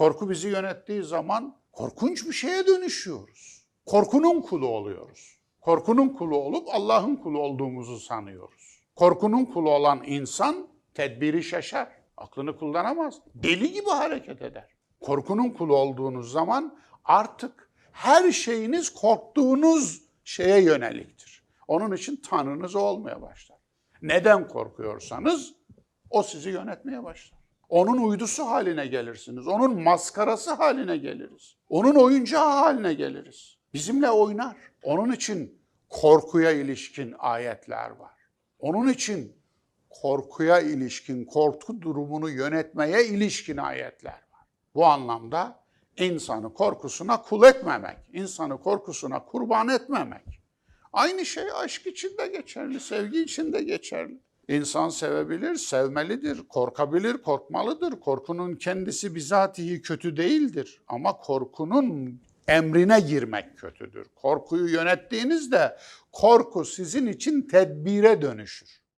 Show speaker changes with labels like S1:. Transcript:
S1: Korku bizi yönettiği zaman korkunç bir şeye dönüşüyoruz. Korkunun kulu oluyoruz. Korkunun kulu olup Allah'ın kulu olduğumuzu sanıyoruz. Korkunun kulu olan insan tedbiri şaşar. Aklını kullanamaz. Deli gibi hareket eder. Korkunun kulu olduğunuz zaman artık her şeyiniz korktuğunuz şeye yöneliktir. Onun için tanrınız olmaya başlar. Neden korkuyorsanız o sizi yönetmeye başlar. Onun uydusu haline gelirsiniz. Onun maskarası haline geliriz. Onun oyuncağı haline geliriz. Bizimle oynar. Onun için korkuya ilişkin ayetler var. Onun için korkuya ilişkin, korku durumunu yönetmeye ilişkin ayetler var. Bu anlamda insanı korkusuna kul etmemek, insanı korkusuna kurban etmemek. Aynı şey aşk için de geçerli, sevgi için de geçerli. İnsan sevebilir, sevmelidir, korkabilir, korkmalıdır. Korkunun kendisi bizatihi kötü değildir. Ama korkunun emrine girmek kötüdür. Korkuyu yönettiğinizde korku sizin için tedbire dönüşür.